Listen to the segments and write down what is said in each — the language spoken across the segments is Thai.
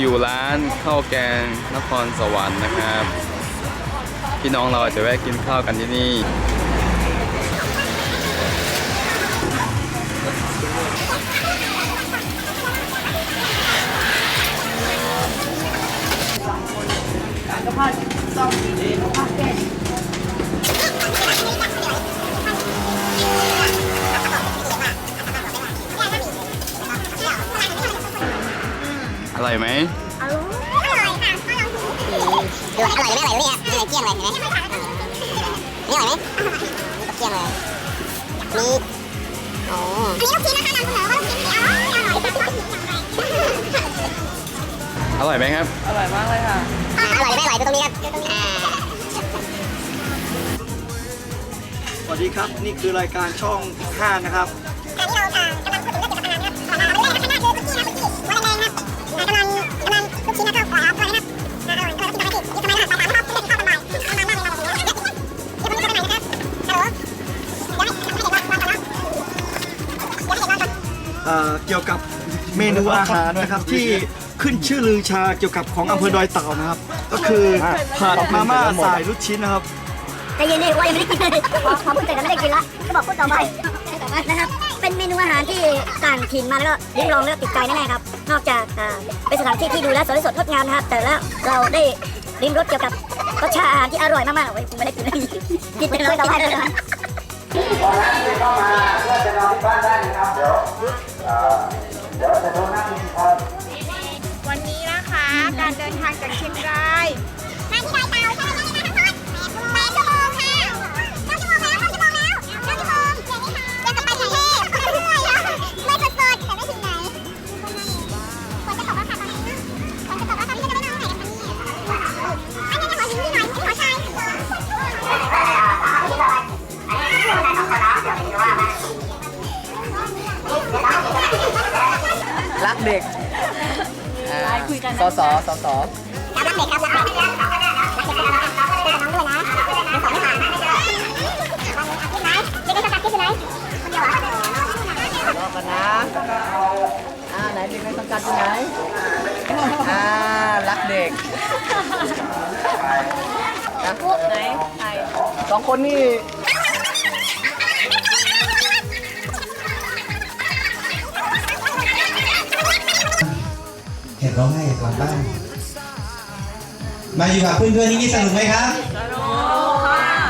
อยู่ร้านข้าวแกงนครสวรรค์นะครับ พี่น้องเราจะแวะกินข้าวกันที่นี่ อร่อยไหมอร่อยอร่อยค่ะก็ลองดูดูอร่อยหรือไม่อร่อยเนี่ยนี่เลยเกลี้ยงเลยเห็นไหมนี่อร่อยไหมเกลี้ยงเลยนี่โอ้อันนี้ลูกชิ้นนะคะนำเสนอว่าลูกชิ้นที่อร่อยอร่อยแต่ว่าอร่อยไหมครับอร่อยมากเลยค่ะอร่อยหรือไม่อร่อยดูตรงนี้ครับอ่าสวัสดีครับนี่คือรายการช่อง 5 นะครับ เกี่ยวกับเมนูอาหารนะครับที่ขึ้นชื่อลือชาเกี่ยวกับของอำเภอดอยเต่านะครับ ก็คือผัดมาม่าสายลูกชิ้นนะครับใจเย็นดิว่ายังไม่ได้กินเลยพอพอพูดเสร็จแล้วไม่ได้กินละก็บอกพูดต่อไปนะครับ เป็นเมนูอาหารที่ต่างถิ่นมาแล้วก็ลิ้มลองแล้วติดใจแน่ๆครับ นอกจากเป็นสถานที่ที่ดูแลสวยสดงดงามนะครับ แต่แล้วเราได้ลิ้มรสเกี่ยวกับรสชาติอาหารที่อร่อยมากๆโอ้ยผมไม่ได้กินเลยกินไปเลยต่อไปเลยนะวั วันนี้นะคะ การเดินทางจากเชียงราย กเด็กคุยกันสอสอสอสอรับเด็กครับรับเด็กรับเด็กรับเด็กรับเด็กน้องด้วยนะเป็นสองไม่ผ่านนะขึ้นไหมเด็กได้สกัดขึ้นไหมคนเดียวเหรอรอกันนะอ่าไหนเด็กในสังกัดอยู่ไหนอ่ารักเด็กนะไหนใครสองคนนี่ เห็นร้องไห้อยากกลับบ้านมาอยู่กับเพื่อนๆนี่นี่สนุกไหมครับสนุก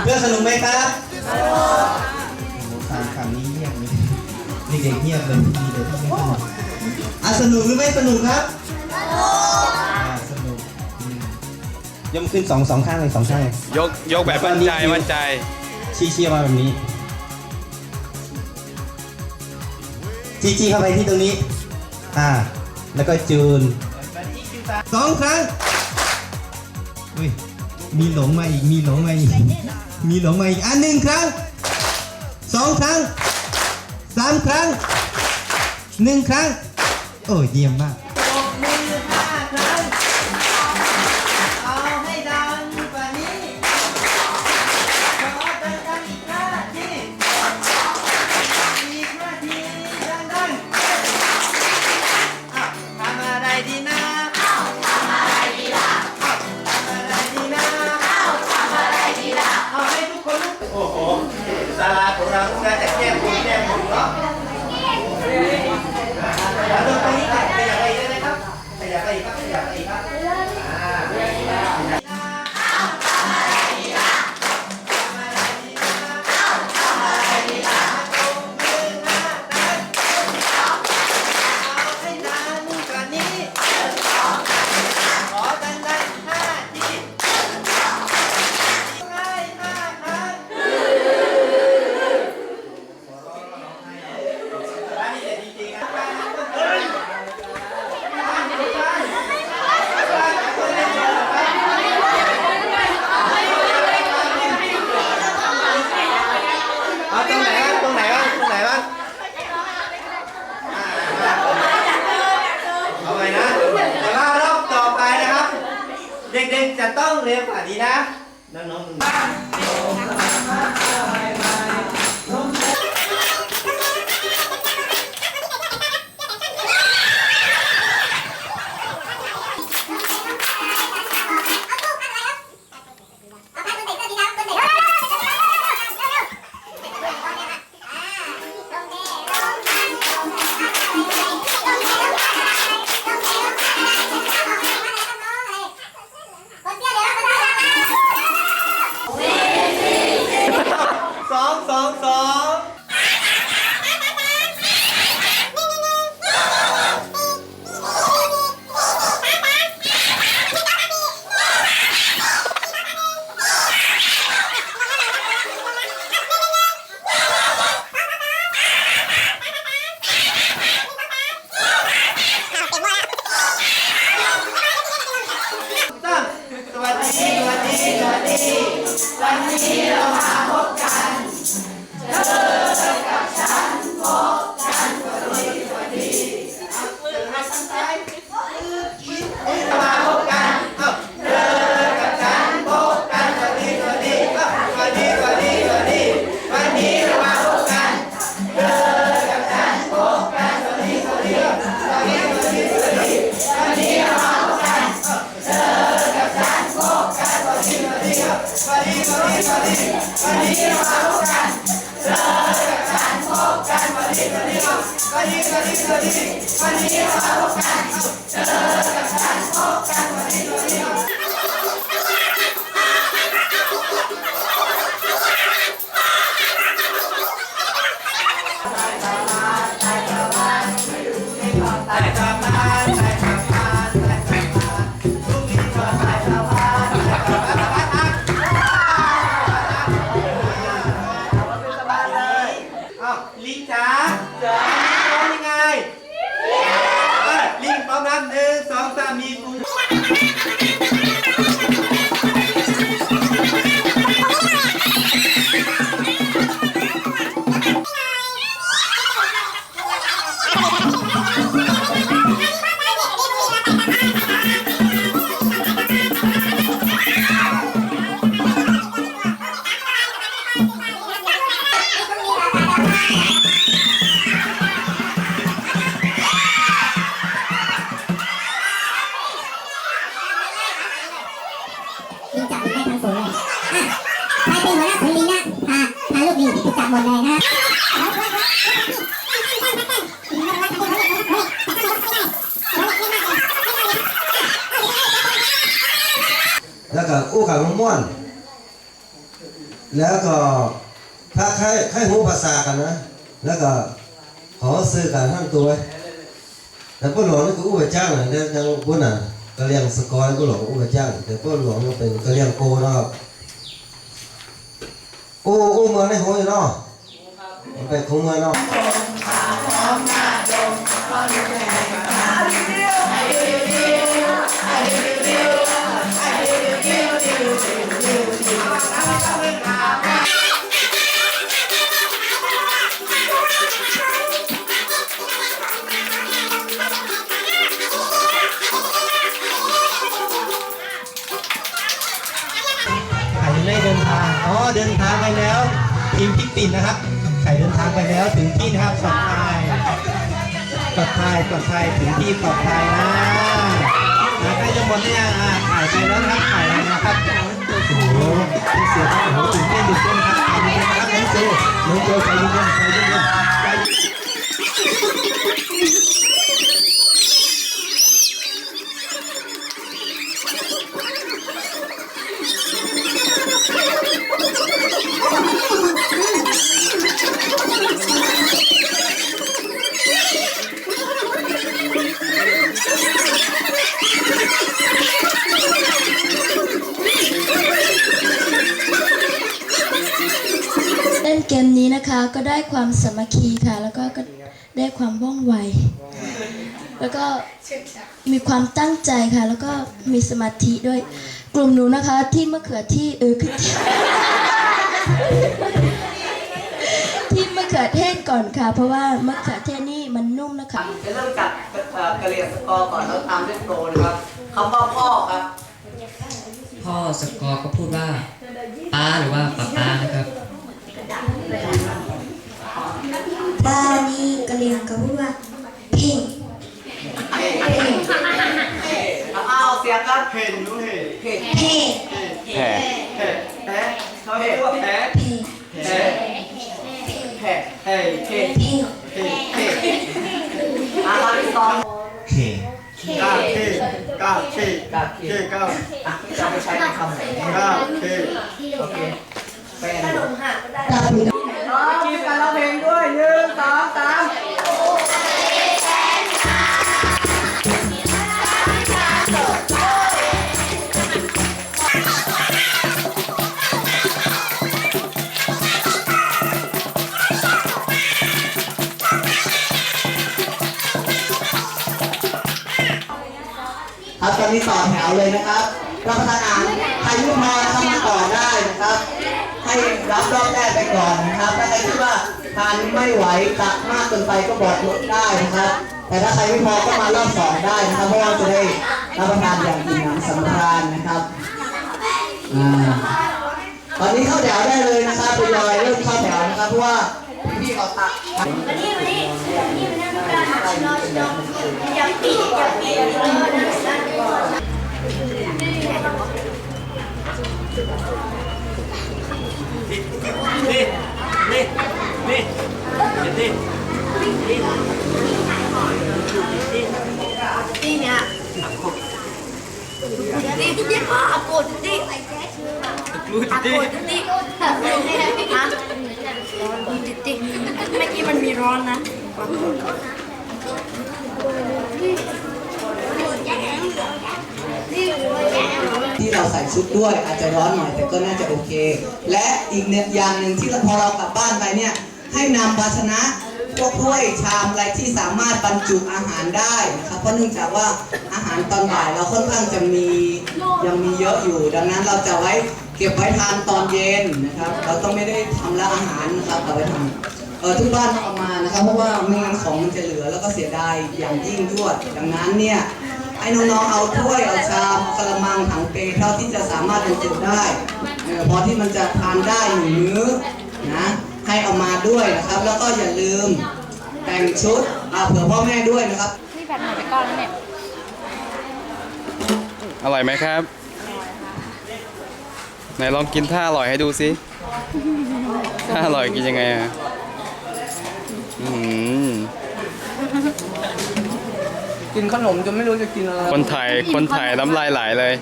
เพื่อนสนุกไหมครับสนุกฟังคำนี้เงียบเลยเด็กๆเงียบเลยดีเลยที่ไม่สนุกอะสนุกหรือไม่สนุกครับอะสนุกอืมยกขึ้นสองสองข้างเลยสองข้างเลยยกยกแบบมั่นใจมั่นใจชี้เชียมาแบบนี้ชี้ชี้เข้าไปที่ตรงนี้ อ่า แล้วก็จูนสองครั้งอุ้ยมีหลงมาอีก มีหลงมาอีก มีหลงมาอีก อันหนึ่งครั้งสองครั้งสามครั้งหนึ่งครั้ง โอ้เยี่ยมมาก จะต้องเร็วกว่านี้นะ น้องๆ ฉันพบกันส จ้างเลยยังพุ่นน่ะก็เลี้ยงสกอยพ่อหลงอู้ไปจ้างแต่พ่อหลวงนี่เป็นก็เลี้ยงโกเนาะอู้อู้เมืองในหัวอยเนาะมันเป็นของเมืองเนาะ ดินทางไปแล้วทีมพิกปินนะครับไข่เดินทางไปแล้วถึงที่นะครับปลอดภัยปลอดภัยปลอดภัยถึงที่ปลอดภัยนะนะใกล้จะหมดแล้วยังอะไข่ไปแล้วนะครับไข่แล้วนะครับโอ้โหเสียงโอ้โหตื่นเต้นตื่นเต้นครับใจเย็นๆนะครับน้องโจน้องโจใจเย็นๆใจเย็นๆใจเย็น เล่นเกมนี้นะคะก็ ได้ความสามัคคีค่ะ แล้วก็ก็ได้ความว่องไว แล้วก็มีความตั้งใจค่ะ แล้วก็มีสมาธิด้วยกลุ่มหนูนะคะ ที่มะเขือที่เออคือที่ที่มะเขือเทศก่อนค่ะ เพราะว่ามะเขือเทศนี่มันนุ่มนะคะจะเริ่มจากเอ่อกระเหรี่ยงสกอร์ก่อนแล้วตามด้วยโปรนะครับคำว่าพ่อครับ พ่อสกอร์ก็พูดว่าป้าหรือว่าป้าป้านะครับ บ้านี่กะ เลียงกับพูดว่าเพ่งเอาเอาเสียงครับเห็นรู้เห็นเพ่งแผ่แพ้แพ้เขาเรียกว่าแพ้เพ่งแพ้แพ้แพ้เพ่เพ่งเพ่เพ่อาคำที่สองเคกล้าเพ่กล้าเพ่กล้าเพ่กล้าอะจะเอาไปใช้ในคำไหนกล้าเพ่โอเคแฟนตาปีร้องจีบกันร้องเพลงด้วยหนึ่งสองสาม ครับตอนนี้ต่อแถวเลยนะครับ รับประทานอาหารใครที่มาทำมาต่อได้นะครับ ให้รับรอบแรกไปก่อนนะครับ ถ้าใครคิดว่าทานไม่ไหวตักมากเกินไปก็บอกลดได้นะครับ แต่ถ้าใครไม่พอก็มารอบสองได้นะครับ เพราะว่าจะได้รับประทานอย่างอิ่มหนำสำราญนะครับอ่าตอนนี้เข้าแถวได้เลยนะครับทยอยเริ่มเข้าแถวนะครับเพราะว่าพี่ๆเขาตัก ที่เร ที่เราใส่ชุดด้วยอาจจะร้อนหน่อยแต่ก็น่าจะโอเค และอีกเนี่ยอย่างหนึ่งที่เราพอเรากลับบ้านไปเนี่ยให้นำภาชนะพวกถ้วยชามอะไรที่สามารถบรรจุอาหารได้นะครับเพราะเนื่องจากว่าอาหารตอนบ่ายเราค่อนข้างจะมียังมีเยอะอยู่ ดังนั้นเราจะไว้เก็บไว้ทานตอนเย็นนะครับ เราต้องไม่ได้ทำแล้วอาหารนะครับเราไว้ทำเออทุกบ้านต้องเอามานะครับเพราะว่าไม่งั้นของมันจะเหลือแล้วก็เสียดายอย่างยิ่งยวดดังนั้นเนี่ย ให้น้องๆเอาถ้วยเอาชามกระมังถังเปเท่าที่จะสามารถบรรจุได้เออพอที่มันจะทานได้หนึ่งมื้อนะให้เอามาด้วยนะครับ แล้วก็อย่าลืมแต่งชุดอ่าเผื่อพ่อแม่ด้วยนะครับนี่แบบหายไปก่อนแล้วเนี่ยอร่อยไหมครับไหนลองกินท่าอร่อยให้ดูสิท่าอร่อยกินยังไงอะอืม กินขนมจนไม่รู้จะกินอะไรคนไทยคนไทยน้ำลายไหลเลย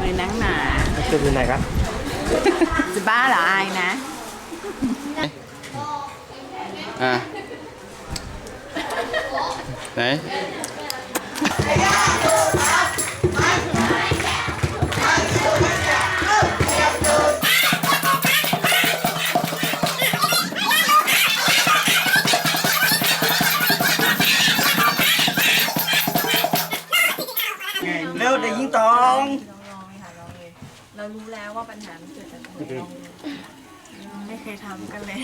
เลยนังหนาจะอยู่ไหนครับจะบ้าเหรออายนะอะไหน เร็วเด็กยิงตองเรารู้แล้วว่าปัญหามันเกิดจากตรงนี้ไม่เคยทำกันเลย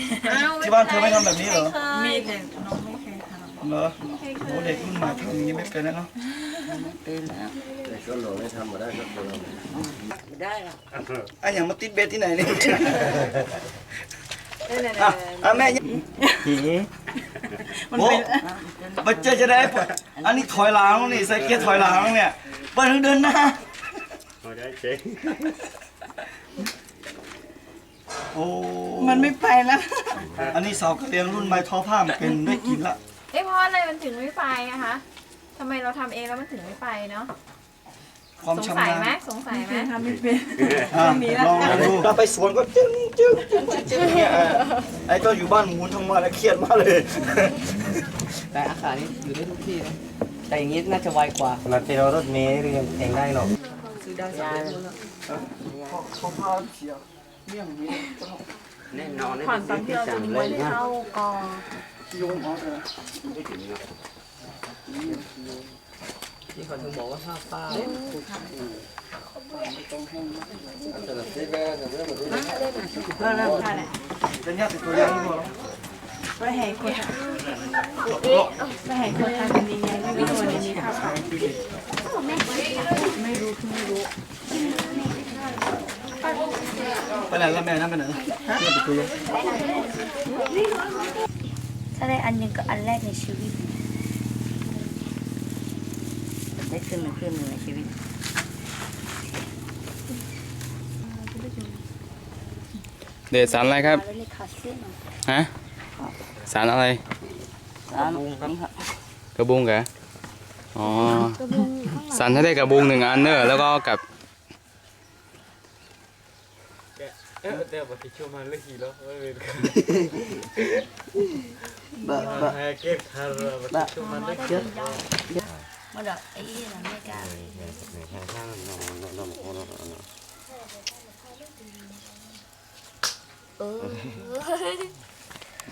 ที่บ้านเธอไม่ทำแบบนี้เหรอ มีแต่น้องไม่เคยทำเหรอโอ้เด็กรุ่นใหม่ทำอย่างนี้ไม่เป็นแล้วเนาะไอ้อย่างมาติดเบสที่ไหนเนี่ย อะอะแม่ยังโอ้มาเจอจะได้ปะอันนี้ถอยหลังนี่ใส่เกียร์ถอยหลังเนี่ยเปิดทางเดินหน้าโอ้มันไม่ไปแล้ว อันนี้สาวกระเลียงรุ่นใบทอผ้ามันเป็นได้กินละ เอ๊ะเพราะอะไรมันถึงไม่ไปอะคะทำไมเราทำเองแล้วมันถึงไม่ไปเนาะ ความสงชำสัยนาญไหมสงสัยไหมทำไม่เป็นอะลองดูเราไปสวนก็จึ้งจึ้งจึ้งจึ้งจึ้งเนี่ยอะไอ้ก็อยู่บ้านหมุนทั้งวันแล้วเครียดมากเลย แต่อาคารนี้อยู่ได้ทุกที่นะแต่อย่างนี้น่าจะไวกว่าเราเจอรถเมล์เรียงเองได้หรอกซื้อได้สำเร็จแล้วเขาพาเสียเมี่ยงนี้แน่นอนผ่อนตอนที่เราจะมีวันเข้ากอง ที่เขาถึงบอกว่าถ้าป้าเป็นญาติตัวอย่างพอไม่ให้คนไม่ให้คนทำเป็นยังไงไม่รู้วันนี้ข้าไปไปไหนแล้วแม่นั่นไปไหนเนี่ยไปคุยถ้าได้อันหนึ่งก็อันแรกในชีวิต ได้ขึ้นมาขึ้นหนึ่งในชีวิตเดชสารอะไรครับแล้วนี่ขาดเสื้อหน่อยฮะ สารอะไรร้านนี่ครับ กระบุงเหรออ๋อ สารให้ได้กระบุงหนึ่งอันเนอะแล้วก็กับบะบะบะมาดอกไอ้นี่นะไม่กล้า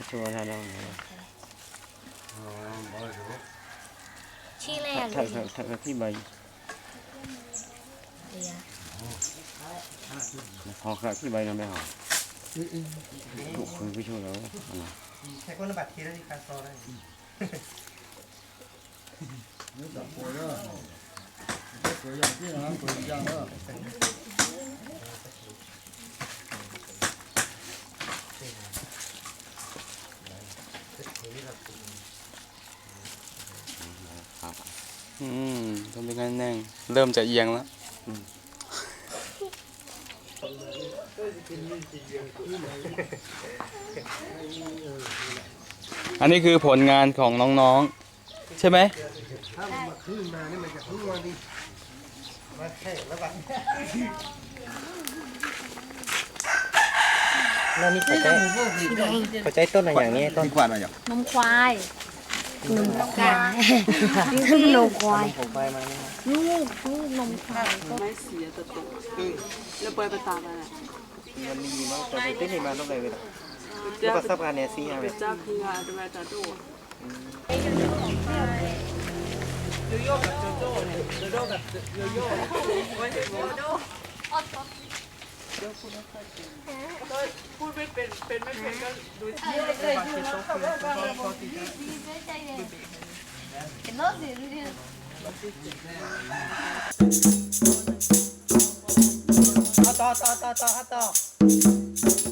ชัวร์นะน้องชื่ออะไรอะถ่ายถ่ายถ่ายที่ใบพอครับที่ใบนะไม่หอถูกคนไม่ช่วยแล้วใช้คนละบัตรทีแล้วดีการซอได้ อืมต้องเป็นกันแน่ง เริ่มจะเอียงแล้วอันนี้คือผลงานของน้องๆ ใช่ไหม แล้วนี่เขาใจเขาใจต้นอะไรอย่างนี้ต้นกวาดอะไรอย่างนมควายนมควายนมควายผมไปมาเนี่ยลูกลูกนมควายก็ไม่เสียตัวตัวแล้วเปิดไปตามอะไรมันมีมากแต่ผมติ้งมาต้องเลยเวลาแล้วก็สับการเนี่ยซีอะไรจ้าคืองา นจะมาจ้าดู ต่อต่อต่อต่อต่อ ไ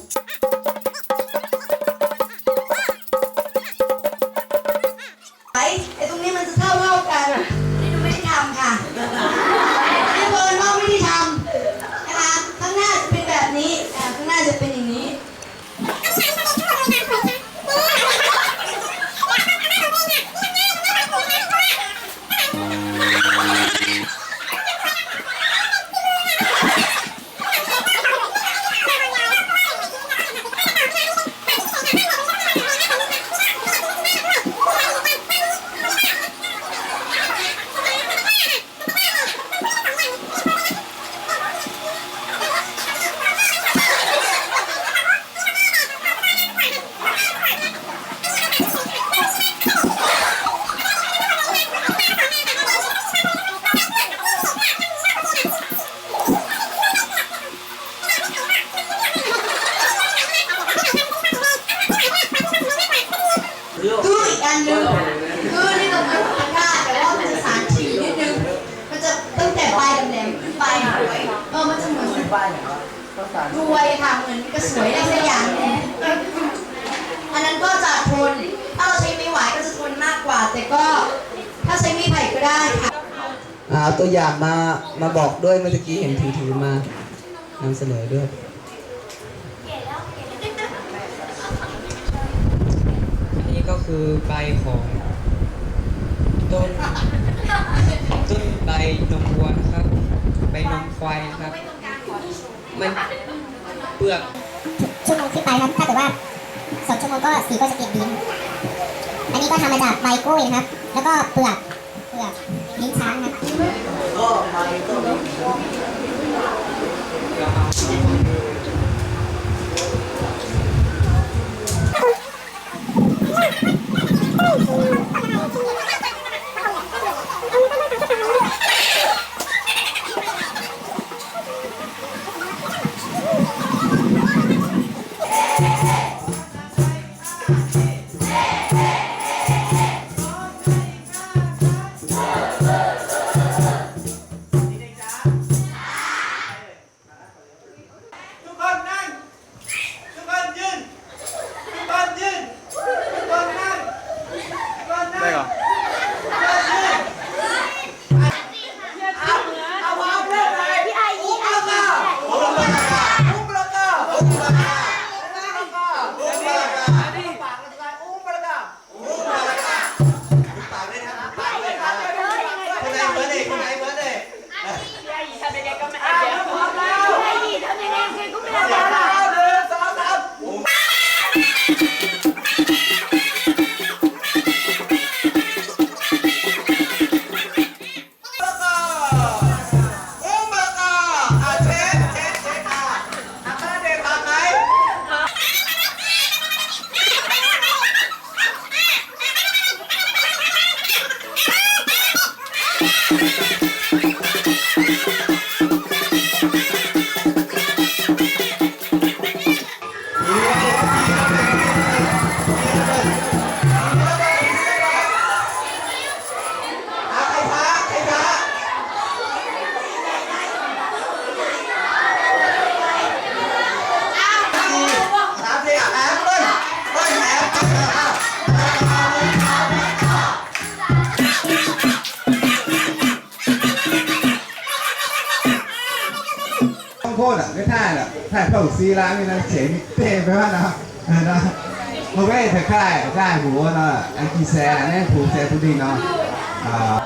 อันหนึงคือนี่เราเป็นตะกร้าแต่ว่ามันจะสารถี่นิดนึง มันจะตั้งแต่ปลายแหลมๆขึ้นไปเออมันจะเหมือนรวยค่ะเหมือนกระสวยได้สักอย่างหนึงอันนั้นก็จะทน ถ้าเราใช้ไม้ไหวก็จะทนมากกว่า แต่ก็ถ้าใช้ไม้ไผ่ก็ได้ค่ะเอาตัวอย่างมามาบอกด้วยเมื่อกี้เห็นถือถือมานำเสนอด้วย อันนี้ก็ คือใบของต้น ต้นใบนมวัวนะครับ ใบนมควายนะครับ มันเปลือกชั่วโมงขึ้นไปครับ ถ้าเกิดว่าสองชั่วโมงก็สีก็จะเปลี่ยนดิน อันนี้ก็ทำมาจากใบกล้วยนะครับ แล้วก็เปลือก เปลือกลิ้นช้างนะครับ ไม่ท่แหละถ้าเท่าซีร้านนี่นะเสียเต้ไปว่านะนะโอเคเธอค่ายค่หัวนาะอันกีแซ่เนี่ยผูกแซ่ผู้ดีเนาะอ่า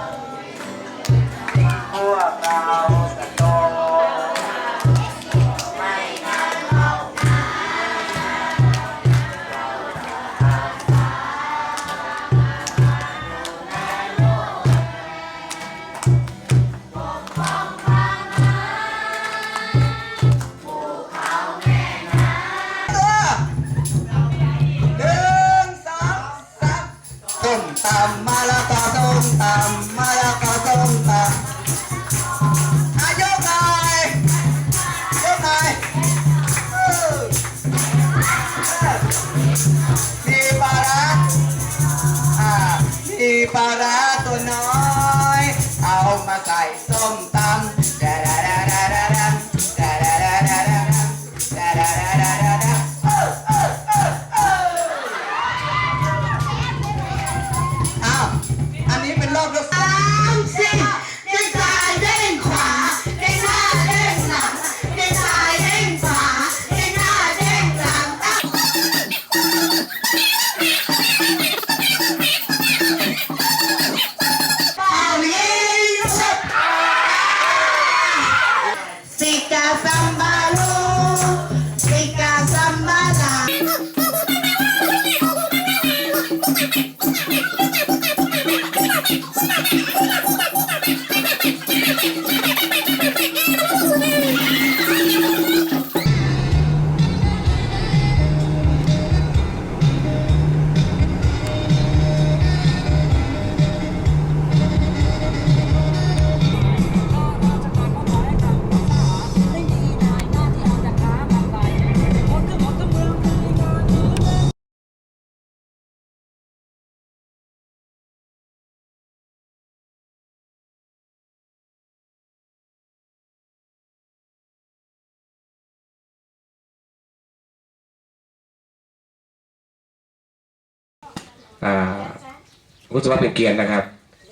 รู้สึกว่าเป็นเกียรตินะครับ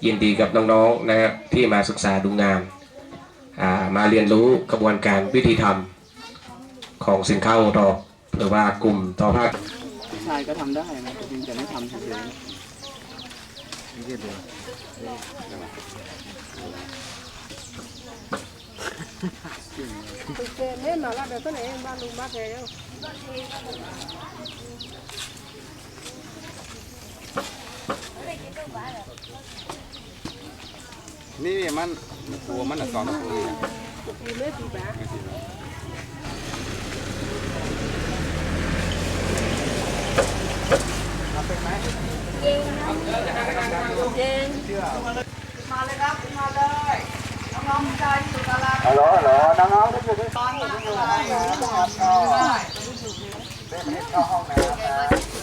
ยินดีกับน้องๆนะครับที่มาศึกษาดูงานอ่ามาเรียนรู้กระบวนการวิธีทำของสินค้าโอทอปหรือว่ากลุ่มทอผ้าผู้ชายก็ทำได้นะจริงแต่ไม่ทำเฉยนี่ นี่มันตัวมันอะสองตัวมาเลยครับมาเลยน้องๆใจอยู่ตลาดฮัลโหลฮัลโหลน้องๆที่อยู่ที่ตอนอยู่ที่ไหนนะครับก็เป็นเข้าห้องน้ำนะ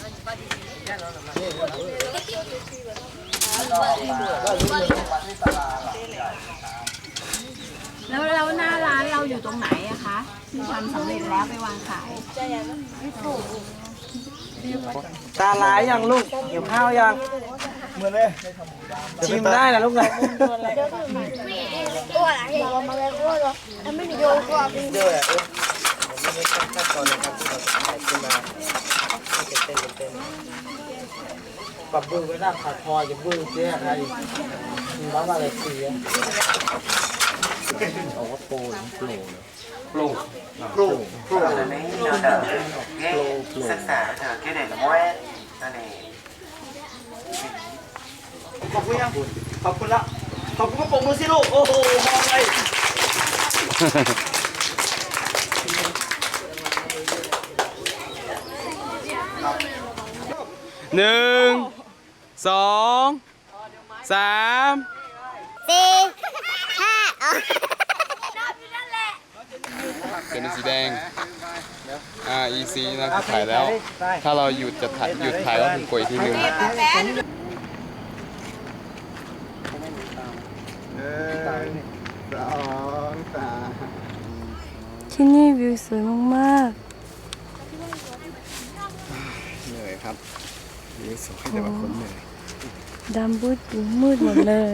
แล้วแล้วหน้าร้านเราอยู่ตรงไหนอะคะที่ทำสำเร็จแล้วไปวางขายตาร้ายยังลูกหิวข้าวยังชิมได้นะลูกนะ ไม่ได้ขั้นตอนในการที่เราจะให้ขึ้นมาให้เป็นเส้นเป็นเส้น รับบื้อไว้หน้าขาดคอจะบื้อเจ๊อะไรมีบ้าอะไรเสียเอาว่าโปรหรือโปรโปรโปรโปรอันนี้เราเดินศึกษาเถอะแค่เด็กละม้อยนั่นเองขอบคุณยังขอบคุณละขอบคุณก็ปรบมือสิลูกโอ้โหมองเลยหนึ่ง สองสามสี่ห้าเป็นสีแดงอ่า EC นะคือถ่ายแล้ว ถ้าเราหยุดจะถ่ายหยุดถ่ายก็คือกดอีกทีหนึงสองสามที่นี่วิวสวยมากเหนื่อยครับนี่สวยแต่ว่าคนเหนื่อยๆ ดำมืดมืดหมดเลย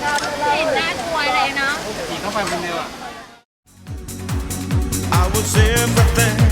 เเห็นน่ากลัวเลยเนาะ ขี่เข้าไปบนเดียวอะ I was everything